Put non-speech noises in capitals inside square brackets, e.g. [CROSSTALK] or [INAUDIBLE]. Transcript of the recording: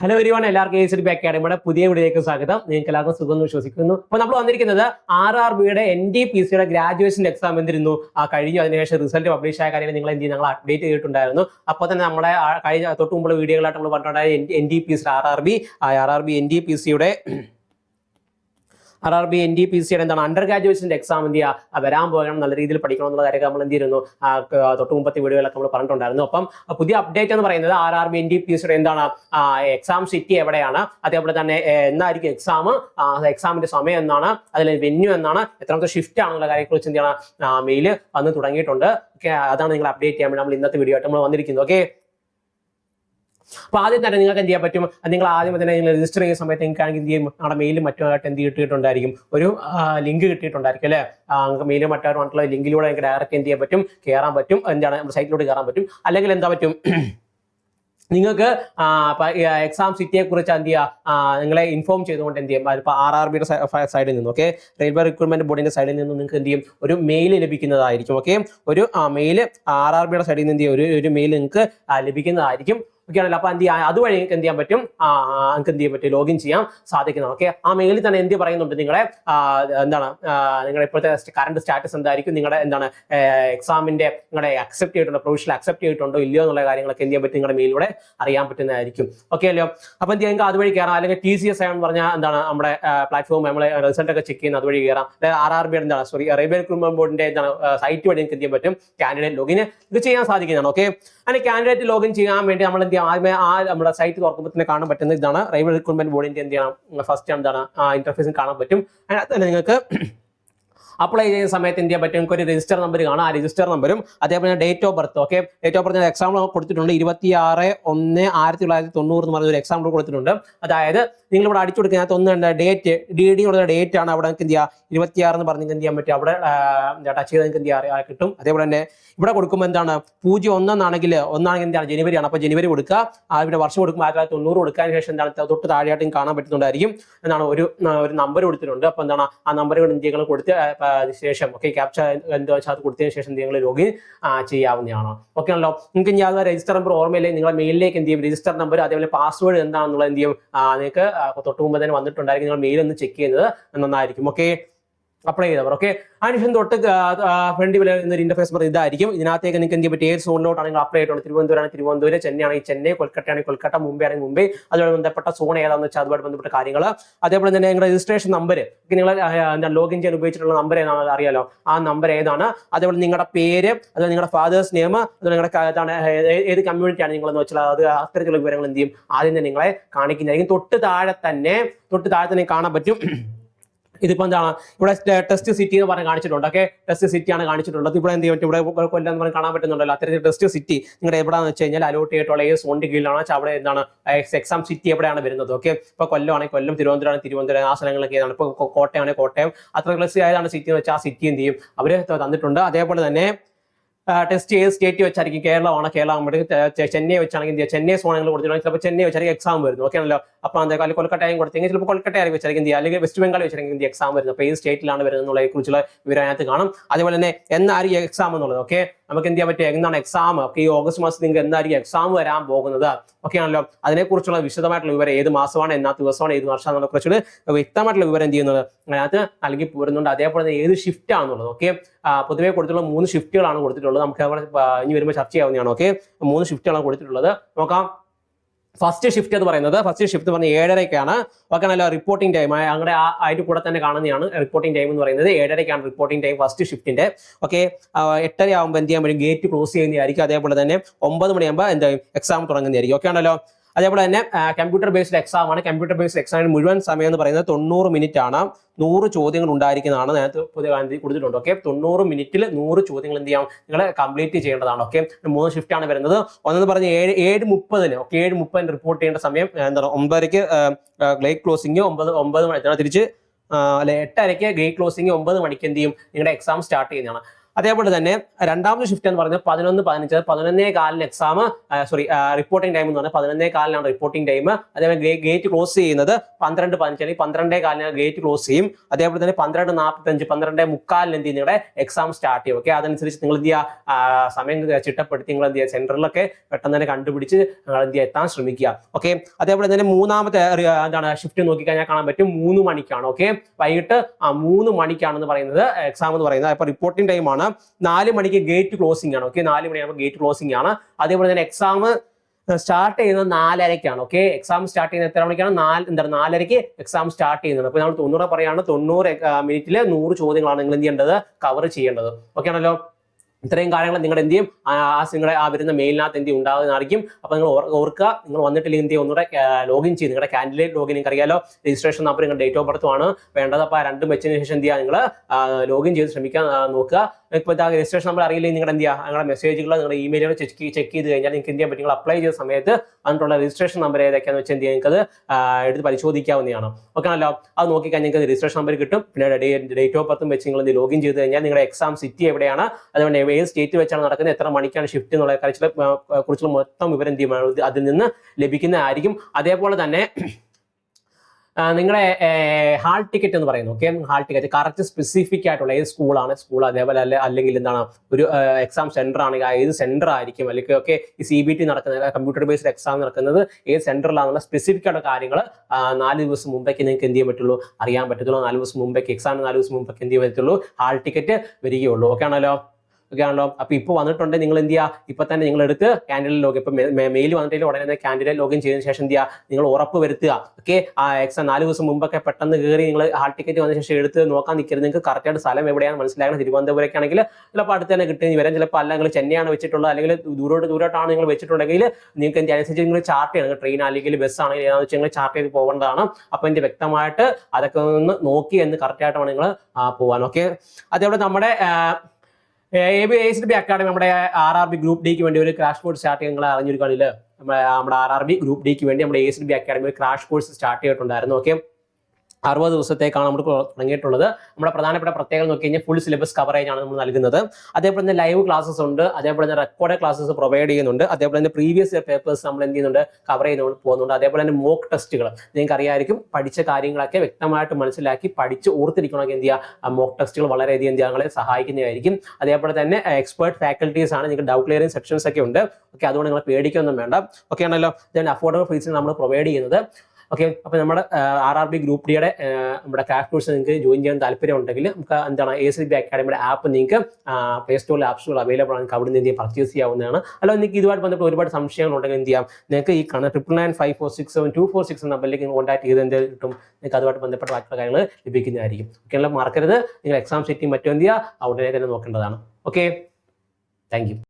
Hello ഒരുവൺ എല്ലാവർക്കും A back B അക്കാഡമിയുടെ പുതിയ വീഡിയോയിലേക്ക് സ്വാഗതം. നിങ്ങൾക്ക് എല്ലാവർക്കും സുഖം എന്ന് വിശ്വസിക്കുന്നു. അപ്പോൾ നമ്മൾ വന്നിരിക്കുന്നത് ആർ ആർ ബിയുടെ എൻ ഡി പി സിയുടെ ഗ്രാജുവേഷൻ എക്സാം എന്തിരുന്നു? ആ കഴിഞ്ഞു. അതിനുശേഷം റിസൾട്ട് പബ്ലിഷ് ആയ കാര്യങ്ങൾ നിങ്ങൾ എന്ത് ചെയ്യും ഞങ്ങൾ അപ്ഡേറ്റ് ചെയ്തിട്ടുണ്ടായിരുന്നു. അപ്പോൾ തന്നെ നമ്മുടെ കഴിഞ്ഞ തൊട്ട് മുമ്പുള്ള വീഡിയോകളായിട്ട് നമ്മൾ പറഞ്ഞിട്ടുണ്ടായ N D P C R R B R R B N D P സിയുടെ R R B N D P സിയുടെ എന്താണ് അണ്ടർ ഗ്രാജുവേഷന്റെ എക്സാം എന്ത് ചെയ്യുക? വരാൻ പോകണം നല്ല രീതിയിൽ പഠിക്കണം എന്നുള്ള കാര്യമൊക്കെ നമ്മൾ എന്ത് ചെയ്യുന്നു? തൊട്ട് മുമ്പത്തെ വീഡിയോകളൊക്കെ നമ്മൾ പറഞ്ഞിട്ടുണ്ടായിരുന്നു. അപ്പം പുതിയ അപ്ഡേറ്റ് എന്ന് പറയുന്നത് R R B N D P സിയുടെ എന്താണ്? എക്സാം സിറ്റി എവിടെയാണ്? അതേപോലെ തന്നെ എന്നായിരിക്കും എക്സാം എക്സാമിന്റെ സമയം എന്നാണ് അതിൽ വെന്യൂ എന്നാണ് എത്രാമത്തെ ഷിഫ്റ്റ് ആണെന്നുള്ള കാര്യത്തെക്കുറിച്ച് എന്ത് ചെയ്യണം? മെയിൽ വന്ന് തുടങ്ങിയിട്ടുണ്ട്. ഓക്കെ അതാണ് നിങ്ങൾ അപ്ഡേറ്റ് ചെയ്യാൻ വേണ്ടി നമ്മൾ ഇന്നത്തെ വീഡിയോ ആയിട്ട് നമ്മൾ വന്നിരിക്കുന്നത്. ഓക്കെ അപ്പോൾ ആദ്യം തന്നെ നിങ്ങൾക്ക് എന്ത് ചെയ്യാൻ പറ്റും? നിങ്ങൾ ആദ്യം തന്നെ നിങ്ങൾ രജിസ്റ്റർ ചെയ്യുന്ന സമയത്ത് നിങ്ങൾക്ക് ആണെങ്കിൽ എന്ത് ചെയ്യും? നമ്മുടെ മെയിലും മറ്റുമായിട്ട് എന്ത് കിട്ടിയിട്ടുണ്ടായിരിക്കും? ഒരു ലിങ്ക് കിട്ടിയിട്ടുണ്ടായിരിക്കും അല്ലേ? നിങ്ങൾക്ക് മെയിലും മറ്റുമായിട്ടുള്ള ലിങ്കിലൂടെ നിങ്ങൾക്ക് ഡയറക്റ്റ് എന്ത് ചെയ്യാൻ പറ്റും? കയറാൻ പറ്റും. എന്താണ് നമ്മുടെ സൈറ്റിലൂടെ കയറാൻ പറ്റും. അല്ലെങ്കിൽ എന്താ പറ്റും? [CLEARS THROAT] നിങ്ങൾക്ക് എക്സാം സിറ്റിയെ കുറിച്ച് എന്ത് ചെയ്യുക നിങ്ങളെ ഇൻഫോം ചെയ്തുകൊണ്ട് എന്ത് ചെയ്യും? ഇപ്പോൾ ആർ ആർ ബിയുടെ സൈഡിൽ നിന്നും ഓക്കെ റെയിൽവേ റിക്രൂട്ട്മെന്റ് ബോർഡിന്റെ സൈഡിൽ നിന്നും നിങ്ങൾക്ക് എന്ത് ചെയ്യും? ഒരു മെയിൽ ലഭിക്കുന്നതായിരിക്കും ഓക്കെ ഒരു മെയിൽ ആർ ആർ ബിയുടെ സൈഡിൽ നിന്ന് എന്ത് ചെയ്യും? ഒരു ഒരു മെയിൽ നിങ്ങൾക്ക് ലഭിക്കുന്നതായിരിക്കും. ഓക്കെ ആണല്ലോ അപ്പൊ എന്ത് ചെയ്യാം? അതുവഴി നിങ്ങൾക്ക് എന്ത് ചെയ്യാൻ പറ്റും? നിങ്ങൾക്ക് എന്ത് ചെയ്യാൻ പറ്റും? ലോഗിൻ ചെയ്യാൻ സാധിക്കുന്നതാണ് ഓക്കെ ആ മെയിലിൽ തന്നെ എന്ത് പറയുന്നുണ്ട് നിങ്ങളെ? എന്താണ്? നിങ്ങളുടെ ഇപ്പോഴത്തെ കറണ്ട് സ്റ്റാറ്റസ് എന്തായിരിക്കും? നിങ്ങളുടെ എന്താണ് എക്സാമിന്റെ നിങ്ങളെ അക്സെപ്റ്റ് ചെയ്തിട്ടുണ്ടോ? പ്രൊവിഷണൽ അക്സെപ്റ്റ് ചെയ്തിട്ടുണ്ടോ? ഇല്ലയോ എന്നുള്ള കാര്യങ്ങളൊക്കെ എന്ത് ചെയ്യാൻ പറ്റും? നിങ്ങളുടെ മെയിലൂടെ അറിയാൻ പറ്റുന്നതായിരിക്കും ഓക്കെ അല്ലോ അപ്പൊ എന്ത് ചെയ്യാം അതുവഴി കയറാം. അല്ലെങ്കിൽ ടി സി എസ് ആണെന്ന് പറഞ്ഞാൽ എന്താണ് നമ്മുടെ പ്ലാറ്റ്ഫോം നമ്മൾ റിസൾട്ട് ഒക്കെ ചെക്ക് ചെയ്യുന്ന അതുവഴി കയറാം. അല്ലെങ്കിൽ ആർ ആർ ബി എന്താണ് സോറി റെയിൽവേ റിക്രൂട്ട്മെന്റ് ബോർഡിന്റെ എന്താണ് സൈറ്റ് വഴി നിങ്ങൾക്ക് എന്ത് ചെയ്യാൻ പറ്റും? കാൻഡിഡേറ്റ് ലോഗിൻ ഇത് ചെയ്യാൻ സാധിക്കുന്നതാണ് ഓക്കെ അങ്ങനെ കാൻഡിഡേറ്റ് ലോഗിൻ ചെയ്യാൻ വേണ്ടി നമ്മൾ എന്ത് ചെയ്യാം ആദ്യമേ ആ നമ്മുടെ സൈറ്റ് തുറക്കുമ്പോൾ തന്നെ കാണാൻ പറ്റുന്ന ഇതാണ് റൈവൽ റിക്രൂട്ട്മെന്റ് ബോർഡിന്റെ എന്ത് ചെയ്യണം ഫസ്റ്റ് എന്താണ് ആ ഇന്റർഫേസിൽ കാണാൻ പറ്റും. അതിനകത്ത് തന്നെ നിങ്ങൾക്ക് അപ്ലൈ ചെയ്യുന്ന സമയത്ത് എന്ത് ചെയ്യാൻ പറ്റും? നിങ്ങൾക്ക് ഒരു രജിസ്റ്റർ നമ്പർ കാണാം. ആ രജിസ്റ്റർ നമ്പറും അതേപോലെ date of birth okay date of birth ഞാൻ എക്സാമ്പിൾ കൊടുത്തിട്ടുണ്ട്. ഇരുപത്തി ആറ് ഒന്ന് ആയിരത്തി തൊള്ളായിരത്തി തൊണ്ണൂറ് എന്ന് പറഞ്ഞ ഒരു എക്സാമ്പിൾ കൊടുത്തിട്ടുണ്ട്. അതായത് നിങ്ങൾ ഇവിടെ അടിച്ചു കൊടുക്കുന്ന ഒന്ന് ഡേറ്റ് ഡി ഡി ഉള്ള ഡേറ്റ് ആണ് അവിടെ നിങ്ങൾക്ക് എന്ത് ചെയ്യുക ഇരുപത്തിയാറ് എന്ന് പറഞ്ഞ് എന്ത് ചെയ്യാൻ പറ്റും? അവിടെ ടച്ച് ചെയ്ത് നിങ്ങൾക്ക് എന്ത് ചെയ്യാൻ കിട്ടും. അതേപോലെ തന്നെ ഇവിടെ കൊടുക്കുമ്പോൾ എന്താണ്? പൂജ്യം ഒന്നെന്നാണെങ്കിൽ ഒന്നാണെങ്കിൽ എന്താണ്? ജനുവരി ആണ്. അപ്പോൾ ജനുവരി കൊടുക്കുക. ആ ഇവിടെ വർഷം കൊടുക്കുമ്പോൾ ആയിരത്തി തൊള്ളായിരത്തി തൊണ്ണൂറ് കൊടുക്കാൻ ശേഷം എന്താണ്? തൊട്ട് താഴെയായിട്ടും കാണാൻ പറ്റുന്നുണ്ടായിരിക്കും എന്താണ് ഒരു ഒരു നമ്പർ കൊടുത്തിട്ടുണ്ട്. അപ്പോൾ എന്താണ്? ആ നമ്പർ നിങ്ങൾ കൊടുത്ത് ശേഷം ഓക്കെ ക്യാപ്ച എന്താ വെച്ചാൽ അത് കൊടുത്തതിന് ശേഷം നിങ്ങൾ ലോഗിൻ ചെയ്യാവുന്നതാണ്. ഓക്കെ ആണല്ലോ? നിങ്ങൾക്ക് ഞാൻ അത് രജിസ്റ്റർ നമ്പർ ഓർമ്മയില്ലെങ്കിൽ നിങ്ങളുടെ മെയിലിലേക്ക് എന്ത് ചെയ്യും? രജിസ്റ്റർ നമ്പർ അതേപോലെ പാസ്വേഡ് എന്താണെന്നുള്ളത് എന്ത് ചെയ്യും? നിങ്ങൾക്ക് തൊട്ട് മുമ്പ് തന്നെ വന്നിട്ടുണ്ടായിരിക്കും. നിങ്ങൾ മെയിൽ ഒന്ന് ചെക്ക് ചെയ്യുന്നത് നന്നായിരിക്കും. ഓക്കെ അപ്ലൈ ചെയ്തവർ ഓക്കെ അതിനുശേഷം തൊട്ട് ഫ്രണ്ട് എന്നൊരു ഇന്റർഫേസ് പറഞ്ഞ ഇതായിരിക്കും. ഇതിനകത്തേക്ക് നിങ്ങൾക്ക് എന്ത് പറ്റിയ ഏത് സോണിലോട്ടാണ് അപ്ലൈ ആയിട്ടുള്ളത് തിരുവനന്തപുരം തിരുവനന്തപുരം ചെന്നൈ ആണെങ്കിൽ ചെന്നൈ കൊൽക്കട്ട ആണെങ്കിൽ കൊൽക്കട്ട മുംബൈ ആണെങ്കിൽ മുംബൈ. അതുമായി ബന്ധപ്പെട്ട സോൺ ഏതാണെന്ന് വെച്ചാൽ അതുമായി ബന്ധപ്പെട്ട കാര്യങ്ങൾ. അതേപോലെ തന്നെ നിങ്ങളുടെ രജിസ്ട്രേഷൻ നമ്പർ നിങ്ങൾ എന്താ ലോഗിൻ ചെയ്യാൻ ഉപയോഗിച്ചിട്ടുള്ള നമ്പർ ഏതാണെന്ന് അറിയാലോ? ആ നമ്പർ ഏതാണ്? അതേപോലെ നിങ്ങളുടെ പേര് അതുപോലെ നിങ്ങളുടെ ഫാദേഴ്സ് നെയിം അതുപോലെ നിങ്ങളുടെ ഏത് എന്താണ് ഏ- ഏത് കമ്മ്യൂണിറ്റിയാണ് നിങ്ങളെന്ന് വെച്ചാൽ അത് അത്തരത്തിലുള്ള വിവരങ്ങൾ എന്ത് ചെയ്യും? ആദ്യം തന്നെ നിങ്ങളെ കാണിക്കുന്നതായിരിക്കും. തൊട്ട് താഴെ തന്നെ തൊട്ട് താഴെ തന്നെ കാണാൻ പറ്റും. ഇതിപ്പോ എന്താണ് ഇവിടെ ടെസ്റ്റ് സിറ്റി എന്ന് പറഞ്ഞ് കാണിച്ചിട്ടുണ്ട്. ഓക്കെ ടെസ്റ്റ് സിറ്റി ആണ് കാണിച്ചിട്ടുള്ളത്. ഇവിടെ എന്ത് ചെയ്യും? ഇവിടെ കൊല്ലം എന്ന് പറഞ്ഞ് കാണാൻ പറ്റുന്നുണ്ടല്ലോ. അത്തരത്തിൽ ടെസ്റ്റ് സിറ്റി നിങ്ങളുടെ എവിടെയാണെന്ന് വെച്ച് കഴിഞ്ഞാൽ അലോട്ട് ചെയ്തിട്ടുള്ള ഏത് സോണിന്റെ കീഴിലാണ്. വെച്ചാൽ അവിടെ എന്താണ് എക്സാം സിറ്റി എവിടെയാണ് വരുന്നത്? ഓക്കെ ഇപ്പൊ കൊല്ലമാണെങ്കിൽ കൊല്ലം തിരുവനന്തപുരം തിരുവനന്തപുരം ആ സ്ഥലങ്ങളൊക്കെ ഏതാണ്? ഇപ്പൊ കൊ- കോട്ടയം. അത്ര ക്ലസ് ആയതാണ് സിറ്റി എന്ന് വെച്ചാൽ ആ സിറ്റി എന്ത് ചെയ്യും? അവർ തന്നിട്ടുണ്ട്. അതേപോലെ തന്നെ ടെസ്റ്റ് ചെയ്ത് സ്റ്റേറ്റ് വെച്ചായിരിക്കും കേരളമാണ് കേരളം ചെന്നൈ വെച്ചാണെങ്കിൽ ചെന്നൈ സോണുകൾ കൊടുത്തിട്ടുണ്ടെങ്കിൽ ചിലപ്പോൾ ചെന്നൈ വെച്ചായിരിക്കും എക്സാം വരുന്നു ഓക്കെ ആണല്ലോ? അപ്പോൾ അതേ കാലം കൊൽക്കട്ടയും കൊടുത്തെങ്കിൽ ചിലപ്പോൾ കൊൽക്കട്ട വെച്ചായിരിക്കും ഇന്ത്യ അല്ലെങ്കിൽ വെസ്റ്റ് ബംഗാൾ വെച്ചായിരിക്കും എക്സാം വരുന്നത്. അപ്പോൾ ഏത് സ്റ്റേറ്റിലാണ് വരുന്നത് എന്നുള്ളതിനെ കുറിച്ചുള്ള വിവരം അതിനകത്ത് കാണും. അതേപോലെ തന്നെ എന്നായിരിക്കും എക്സാം എന്നുള്ളത് ഓക്കെ നമുക്ക് എന്ത് ചെയ്യാൻ പറ്റും? എന്നാണ് എക്സാം ഒക്കെ ഈ ഓഗസ്റ്റ് മാസത്തിൽ നിങ്ങൾക്ക് എന്തായിരിക്കും എക്സാം വരാൻ പോകുന്നത്? ഓക്കെ ആണല്ലോ അതിനെക്കുറിച്ചുള്ള വിശദമായിട്ടുള്ള വിവരം ഏത് മാസമാണ് എന്നാ ദിവസമാണ് ഏത് വർഷമാണ് എന്നുള്ള കുറിച്ചുള്ള വ്യക്തമായിട്ടുള്ള വിവരം എന്ത് ചെയ്യുന്നത്? അതിനകത്ത് നൽകി പോരുന്നുണ്ട്. അതേപോലെ തന്നെ ഏത് ഷിഫ്റ്റ് ആണെന്നുള്ളത് ഓക്കെ പൊതുവേ കൊടുത്തിട്ടുള്ള മൂന്ന് ഷിഫ്റ്റുകളാണ് കൊടുത്തിട്ടുള്ളത്. നമുക്ക് ഇനി വരുമ്പോൾ ചർച്ച ചെയ്യാവുന്നതാണ് ഓക്കെ മൂന്ന് ഷിഫ്റ്റുകളാണ് കൊടുത്തിട്ടുള്ളത്. നോക്കാം. ഫസ്റ്റ് ഷിഫ്റ്റ് എന്ന് പറയുന്നത് ഫസ്റ്റ് ഷിഫ്റ്റ് പറഞ്ഞ ഏഴരയ്ക്കാണ് നല്ല റിപ്പോർട്ടിംഗ് ടൈം അങ്ങനെ അതിന്റെ കൂടെ തന്നെ കാണുന്നതാണ് റിപ്പോർട്ടിംഗ് ടൈം എന്ന് പറയുന്നത്. ഏഴരയ്ക്കാണ് റിപ്പോർട്ടിംഗ് ടൈം ഫസ്റ്റ് ഷിഫ്റ്റിന്റെ ഓക്കെ എട്ടര ആകുമ്പോൾ എന്ത് ചെയ്യാൻ പറ്റും? ഗേറ്റ് ക്ലോസ് ചെയ്യുന്നതായിരിക്കും. അതേപോലെ തന്നെ ഒമ്പത് മണിയാകുമ്പോൾ എന്താ എക്സാം തുടങ്ങുന്നതായിരിക്കും. ഓക്കെ ആണല്ലോ? അതേപോലെ തന്നെ കമ്പ്യൂട്ടർ ബേസ്ഡ് എക്സാം ആണ്. കമ്പ്യൂട്ടർ ബേസ്ഡ് എക്സാമിന് മുഴുവൻ സമയം എന്ന് പറയുന്നത് തൊണ്ണൂറ് മിനിറ്റ് ആണ്. നൂറ് ചോദ്യങ്ങൾ ഉണ്ടായിരിക്കുന്നതാണ്. നേരത്തെ പുതിയ ഗാന്ധി കൊടുത്തിട്ടുണ്ട് ഓക്കെ തൊണ്ണൂറ് മിനിറ്റിൽ നൂറ് ചോദ്യങ്ങൾ എന്ത് ചെയ്യാം? നിങ്ങൾ കംപ്ലീറ്റ് ചെയ്യേണ്ടതാണ് ഓക്കെ മൂന്ന് ഷിഫ്റ്റ് ആണ് വരുന്നത്. ഒന്നെന്ന് പറഞ്ഞ് ഏഴ് ഏഴ് മുപ്പതിന് ഓക്കെ ഏഴ് മുപ്പതിന് റിപ്പോർട്ട് ചെയ്യേണ്ട സമയം എന്താണ്? ഒമ്പതരയ്ക്ക് ഗ്ലേറ്റ് ക്ലോസിംഗ് ഒമ്പത് ഒമ്പത് മണി തിരിച്ച് അല്ലെ എട്ടരയ്ക്ക് ഗേറ്റ് ക്ലോസിങ് ഒമ്പത് മണിക്ക് എന്ത് ചെയ്യും? നിങ്ങളുടെ എക്സാം സ്റ്റാർട്ട് ചെയ്യുന്നതാണ്. അതേപോലെ തന്നെ രണ്ടാമത്തെ ഷിഫ്റ്റ് എന്ന് പറഞ്ഞാൽ പതിനൊന്ന് പതിനഞ്ച് പതിനൊന്നേ കാലിന് എക്സാം സോറി റിപ്പോർട്ടിംഗ് ടൈം എന്ന് പറഞ്ഞാൽ പതിനൊന്നേ കാലിനാണ് റിപ്പോർട്ടിംഗ് ടൈം അതേപോലെ ഗേറ്റ് ക്ലോസ് ചെയ്യുന്നത് പന്ത്രണ്ട് പതിനഞ്ച് അല്ലെങ്കിൽ പന്ത്രണ്ടേ കാലിന് ഗേറ്റ് ക്ലോസ് ചെയ്യും. അതേപോലെ തന്നെ പന്ത്രണ്ട് നാൽപ്പത്തഞ്ച് പന്ത്രണ്ട് മുക്കാലിന് എന്ത് നിങ്ങളുടെ എക്സാം സ്റ്റാർട്ട് ചെയ്യും. ഓക്കെ അതനുസരിച്ച് നിങ്ങൾ എന്ത് ചെയ്യുക? സമയം ചിട്ടപ്പെടുത്തി നിങ്ങൾ എന്ത് ചെയ്യുക? സെന്ററിലൊക്കെ പെട്ടെന്ന് തന്നെ കണ്ടുപിടിച്ച് നിങ്ങൾ എന്ത് ചെയ്യുക? എത്താൻ ശ്രമിക്കുക. ഓക്കെ അതേപോലെ തന്നെ മൂന്നാമത്തെ എന്താണ് ഷിഫ്റ്റ് നോക്കിക്കഴിഞ്ഞാൽ കാണാൻ പറ്റും മൂന്ന് മണിക്കാണ്. ഓക്കെ വൈകിട്ട് ആ മൂന്ന് മണിക്കാണെന്ന് പറയുന്നത് എക്സാം എന്ന് പറയുന്നത്. അപ്പൊ റിപ്പോർട്ടിംഗ് ടൈം ആണ് നാല് മണിക്ക് ഗേറ്റ് ക്ലോസിംഗ് ആണ്. ഓക്കെ നാല് മണിയാകുമ്പോൾ ഗേറ്റ് ക്ലോസിംഗ് ആണ്. അതേപോലെ തന്നെ എക്സാം സ്റ്റാർട്ട് ചെയ്യുന്നത് നാലരയ്ക്കാണ് ഓക്കെ എക്സാം സ്റ്റാർട്ട് ചെയ്യുന്നത് എത്ര മണിക്കാണ്? നാല് എന്താണ് നാലരയ്ക്ക് എക്സാം സ്റ്റാർട്ട് ചെയ്യുന്നത്. അപ്പോൾ നമ്മൾ തൊണ്ണൂറ് പറയാണ്. തൊണ്ണൂറ് മിനിറ്റിൽ നൂറ് ചോദ്യങ്ങളാണ് നിങ്ങൾ എന്ത് ചെയ്യേണ്ടത്? കവർ ചെയ്യേണ്ടത്. ഓക്കെ ആണല്ലോ? ഇത്രയും കാര്യങ്ങൾ നിങ്ങൾ എന്ത് ചെയ്യും? ആ നിങ്ങളുടെ ആ വരുന്ന മെയിലിനകത്ത് എന്ത് ഉണ്ടാകുന്നതായിരിക്കും അപ്പോൾ നിങ്ങൾ ഓർക്കുക നിങ്ങൾ വന്നിട്ടില്ലെങ്കിൽ എന്ത് ചെയ്യും? ഒന്നുകൂടെ ലോഗിൻ ചെയ്ത് നിങ്ങളുടെ കാൻഡിഡേറ്റ് ലോഗിൻ നിങ്ങൾക്ക് അറിയാലോ. രജിസ്ട്രേഷൻ നമ്പർ നിങ്ങളുടെ ഡേറ്റ് ഓഫ് ബർത്തുമാണ് വേണ്ടത് അപ്പോൾ ആ രണ്ടും വെച്ചതിന് ശേഷം എന്ത് ചെയ്യുക? നിങ്ങൾ ലോഗിൻ ചെയ്ത് ശ്രമിക്കാൻ നോക്കുക. ഇപ്പോൾ രജിസ്ട്രേഷൻ നമ്പർ അറിയില്ലെങ്കിൽ നിങ്ങൾ എന്ത് ചെയ്യുക നിങ്ങളുടെ മെസ്സേജുകൾ നിങ്ങളുടെ ഇമെയിലുകൾ ചെക്ക് ചെക്ക് ചെയ്ത് കഴിഞ്ഞാൽ നിങ്ങൾക്ക് എന്ത് ചെയ്യാൻ പറ്റും? നിങ്ങൾ അപ്ലൈ ചെയ്ത സമയത്ത് അതിനുള്ള രജിസ്ട്രേഷൻ നമ്പർ ഏതൊക്കെയാണെന്ന് വെച്ചാൽ എന്ത് നിങ്ങൾക്ക് അത് എടുത്ത് പരിശോധിക്കാവുന്നതാണ്. ഓക്കെ ആണല്ലോ? അത് നോക്കിക്കഴിഞ്ഞാൽ നിങ്ങൾക്ക് രജിസ്ട്രേഷൻ നമ്പർ കിട്ടും. പിന്നെ ഡേറ്റ് ഓഫ് ബർത്തും വെച്ച് നിങ്ങൾ ലോഗിൻ ചെയ്ത് കഴിഞ്ഞാൽ നിങ്ങളുടെ എക്സാം സിറ്റി എവിടെയാണ്? അതുകൊണ്ട് ഏത് സ്റ്റേറ്റ് വെച്ചാണ് നടക്കുന്നത്? എത്ര മണിക്കാണ് ഷിഫ്റ്റ് എന്നുള്ള കാര്യത്തിലെ കുറിച്ചുള്ള മൊത്തം വിവരം എന്ത് അതിൽ നിന്ന് ലഭിക്കുന്നതായിരിക്കും. അതേപോലെ തന്നെ നിങ്ങളുടെ ഹാൾ ടിക്കറ്റ് എന്ന് പറയുന്നത് okay? Hall ticket. Correct specific ആയിട്ടുള്ള ഏത് സ്കൂളാണ് സ്കൂൾ അതേപോലെ അല്ലെ അല്ലെങ്കിൽ എന്താണ് ഒരു എക്സാം സെന്റർ ആണെങ്കിൽ ഏത് സെന്റർ ആയിരിക്കും? അല്ലെങ്കിൽ ഒക്കെ ഈ സി ബി ടി നടക്കുന്ന കമ്പ്യൂട്ടർ ബേസ്ഡ് എക്സാം നടക്കുന്നത് ഏത് സെന്ററിലാണെന്നുള്ള സ്പെസിഫിക് ആയിട്ടുള്ള കാര്യങ്ങൾ നാല് ദിവസം മുമ്പേക്ക് നിങ്ങൾക്ക് എന്ത് ചെയ്യാൻ പറ്റുള്ളൂ? അറിയാൻ പറ്റത്തുള്ളൂ. നാല് ദിവസം മുമ്പേക്ക് എക്സാം നാല് ദിവസം മുമ്പേക്ക് എന്ത് ചെയ്യാൻ പറ്റുള്ളൂ ഹാൾ ടിക്കറ്റ് വരികയുള്ളൂ. ഓക്കെ ആണല്ലോ? ഓക്കെ ആണല്ലോ. അപ്പൊ ഇപ്പൊ വന്നിട്ടുണ്ട് നിങ്ങൾ എന്ത് ചെയ്യുക? ഇപ്പൊ തന്നെ നിങ്ങൾ എടുത്ത് കാൻഡിഡേറ്റ് ലോഗിൻ ഇപ്പൊ മെയിൽ വന്നിട്ട് ഉടനെ കാൻഡിഡേറ്റ് ലോഗിൻ ചെയ്തതിനു ശേഷം എന്ത് ചെയ്യുക? നിങ്ങൾ ഉറപ്പ് വരുത്തുക. ഓക്കെ? ആ എക്സാം നാല് ദിവസം മുമ്പൊക്കെ പെട്ടെന്ന് കയറി നിങ്ങൾ ഹാൾ ടിക്കറ്റ് വന്ന ശേഷം എടുത്ത് നോക്കാൻ നിൽക്കരുത് നിങ്ങൾക്ക് കറക്റ്റായിട്ട് സ്ഥലം എവിടെയാണ് മനസ്സിലാക്കണം. തിരുവനന്തപുരമൊക്കെ ആണെങ്കിൽ ചിലപ്പോൾ അടുത്ത് തന്നെ കിട്ടുന്ന വരാൻ ചിലപ്പോൾ അല്ല നിങ്ങൾ ചെന്നൈയാണ് വെച്ചിട്ടുള്ളത്. അല്ലെങ്കിൽ ദൂരോട്ട് ദൂരോട്ടാണ് നിങ്ങൾ വെച്ചിട്ടുണ്ടെങ്കിൽ നിങ്ങൾക്ക് അനുസരിച്ച് നിങ്ങൾ ചാർട്ട് ചെയ്യണം. ട്രെയിൻ അല്ലെങ്കിൽ ബസ് ആണെങ്കിൽ ഏതാണെന്ന് വെച്ചാൽ നിങ്ങൾ ചാർട്ട് ചെയ്ത് പോകേണ്ടതാണ്. അപ്പൊ എന്റെ വ്യക്തമായിട്ട് അതൊക്കെ ഒന്ന് നോക്കി എന്ന് കറക്റ്റായിട്ട് വേണം നിങ്ങൾ പോകാൻ. ഓക്കെ? അതേപോലെ നമ്മുടെ A B S B academy നമ്മുടെ ആർ ആർ ബി ഗ്രൂപ്പ് ഡിക്ക് വേണ്ടി ഒരു ക്രാഷ് കോഴ്സ് സ്റ്റാർട്ട് ചെയ്യാൻ നിങ്ങൾ അറിഞ്ഞിരിക്കുകയാണെങ്കിൽ നമ്മുടെ ആർ ആർ ബി ഗ്രൂപ്പ് ഡിക്ക് വേണ്ടി നമ്മുടെ എ ഡി ബി അക്കാഡമി ഒരു ക്രാഷ് കോഴ്സ് സ്റ്റാർട്ട് ചെയ്തിട്ടുണ്ടായിരുന്നു. ഓക്കെ അറുപത് ദിവസത്തേക്കാണ് നമ്മൾ തുടങ്ങിയിട്ടുള്ളത്. നമ്മുടെ പ്രധാനപ്പെട്ട പ്രത്യേകത നോക്കി കഴിഞ്ഞാൽ ഫുൾ സിലബസ് കവറേജ് ആണ് നമ്മൾ നൽകുന്നത്. അതേപോലെ തന്നെ ലൈവ് ക്ലാസ്സസ് ഉണ്ട്. അതേപോലെ തന്നെ റെക്കോർഡ് ക്ലാസ്സസ് പ്രൊവൈഡ് ചെയ്യുന്നുണ്ട്. അതേപോലെ തന്നെ പ്രീവിയസ് ഇയർ പേപ്പേഴ്സ് നമ്മൾ എന്ത് ചെയ്യുന്നുണ്ട്? കവർ ചെയ്യുന്നുണ്ട് പോകുന്നുണ്ട്. അതേപോലെ തന്നെ മോക്ക് ടെസ്റ്റുകൾ നിങ്ങൾക്ക് അറിയാമായിരിക്കും പഠിച്ച കാര്യങ്ങളൊക്കെ വ്യക്തമായിട്ട് മനസ്സിലാക്കി പഠിച്ച് ഓർത്തിരിക്കണമെങ്കിൽ എന്ത് ചെയ്യുക? മോക്ക് ടെസ്റ്റുകൾ വളരെയധികം എന്ത് ഞങ്ങളെ സഹായിക്കുന്നതായിരിക്കും. അതേപോലെ തന്നെ എക്സ്പേർട്ട് ഫാക്കൽറ്റീസ് ആണ്. നിങ്ങൾക്ക് ഡൗട്ട് ക്ലിയറിംഗ് സെക്ഷൻസ് ഒക്കെ ഉണ്ട്. ഓക്കെ അതുകൊണ്ട് നിങ്ങൾ പേടിക്കൊന്നും വേണ്ട. ഓക്കെ ആണല്ലോ? അഫോർഡബിൾ ഫീസിന് നമ്മൾ പ്രൊവൈഡ് ചെയ്യുന്നത്. ഓക്കെ അപ്പോൾ നമ്മുടെ ആർ ആർ ബി ഗ്രൂപ്പ് ഡിയുടെ നമ്മുടെ ക്രാഷ് കോഴ്സ് നിങ്ങൾക്ക് ജോയിൻ ചെയ്യാൻ താല്പര്യം ഉണ്ടെങ്കിൽ നമുക്ക് എന്താണ് എ സി ബി അക്കാഡമിയുടെ ആപ്പ് നിങ്ങൾക്ക് പ്ലേ സ്റ്റോറിൽ ആപ്സുകൾ അവൈലബിൾ ആണ്. അവിടെ നിന്ന് എന്ത് പർച്ചേസ് ചെയ്യാവുന്നതാണ്. അല്ലെങ്കിൽ നിങ്ങൾക്ക് ഇതുമായിട്ട് ബന്ധപ്പെട്ട് ഒരുപാട് സംശയങ്ങൾ ഉണ്ടെങ്കിൽ എന്ത് ചെയ്യാം നിങ്ങൾക്ക് ഈ കാണുന്ന triple nine five four six seven two four six നമ്പറിലേക്ക് കോൺടാക്ട് ചെയ്ത് എന്തെങ്കിലും കിട്ടും നിങ്ങൾക്ക് അതുമായിട്ട് ബന്ധപ്പെട്ട ബാക്കിയുള്ള കാര്യങ്ങൾ ലഭിക്കുന്നതായിരിക്കും. ഓക്കെ മറക്കരുത്. നിങ്ങൾ എക്സാം സെറ്റിംഗ് മറ്റോ എന്ത് ചെയ്യുക അവിടെ തന്നെ നോക്കേണ്ടതാണ്. Okay thank